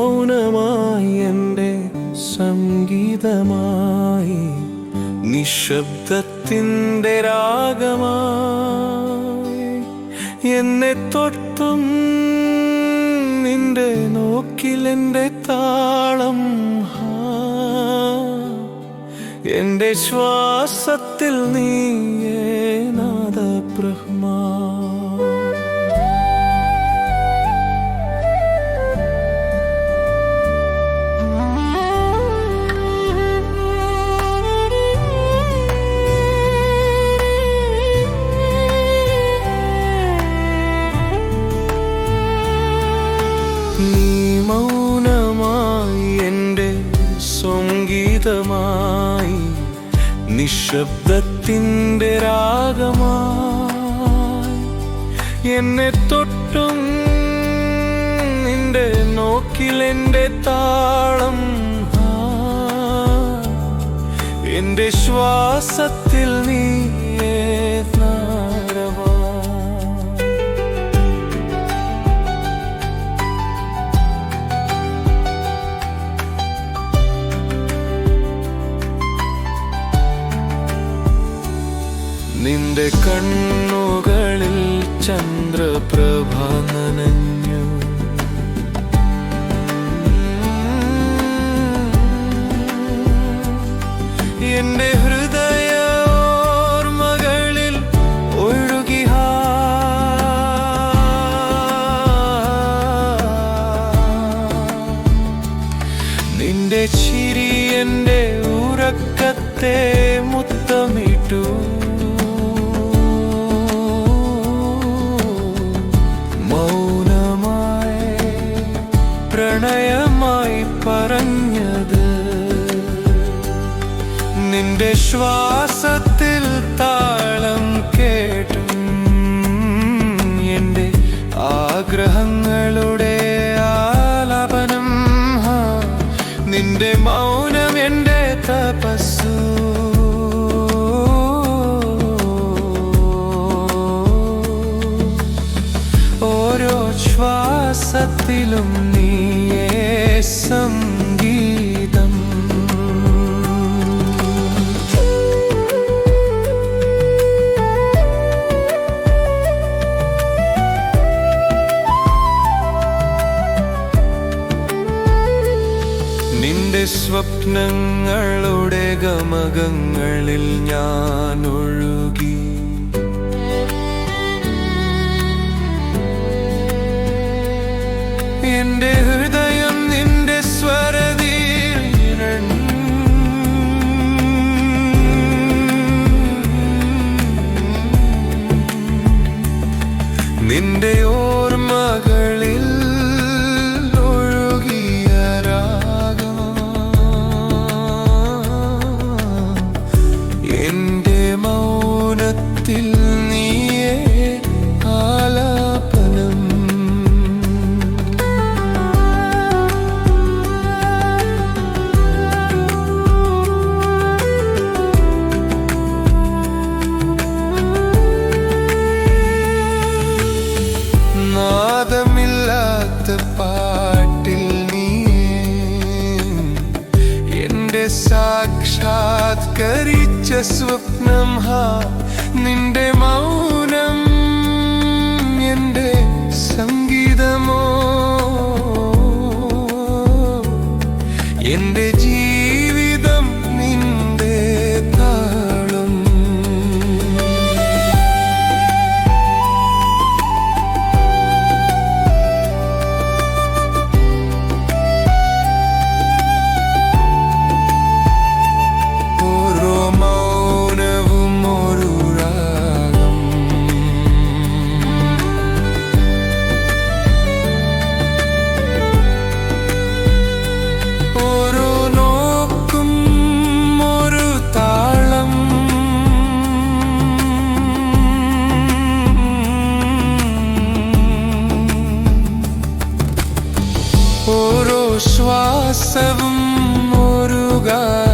മൗനമായി എന്റെ സംഗീതമായി നിശബ്ദത്തിന്റെ രാഗമായി എന്നെ തൊട്ടും നിന്റെ നോക്കിലെന്റെ താളം എന്റെ ശ്വാസത്തിൽ നീയേ സംഗീതമായി നിശബ്ദത്തിന്റെ രാഗമായി. എന്നെ തൊട്ടും നിന്റെ നോക്കിലെന്റെ താളം എന്റെ ശ്വാസത്തിൽ നീ നിന്റെ കണ്ണുകളിൽ ചന്ദ്രപ്രഭ നനഞ്ഞു. എന്റെ നിന്റെ ശ്വാസത്തിൽ താളം കേട്ടും എന്റെ ആഗ്രഹങ്ങളുടെ ആലപനം. നിന്റെ മൗനം എന്റെ തപസ്സു ഓരോ ശ്വാസത്തിലും നീയേ നിന്റെ സ്വപ്നങ്ങളുടെ ഗമകങ്ങളിൽ ഞാൻ ഒഴുകി. എന്റെ ഹൃദയം എന്റെ സാക്ഷാത്കരിച്ച സ്വപ്നം ഹാ. നിന്റെ മൗനം എന്റെ സംഗീതമോ ശ്വാസവും ഗാനം